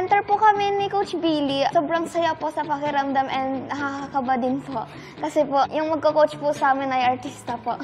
Nung min-mentor po kami ni Coach Billy, sobrang saya po sa pakiramdam and nakakakaba din po. Kasi po, yung magko-coach po sa amin ay artista po.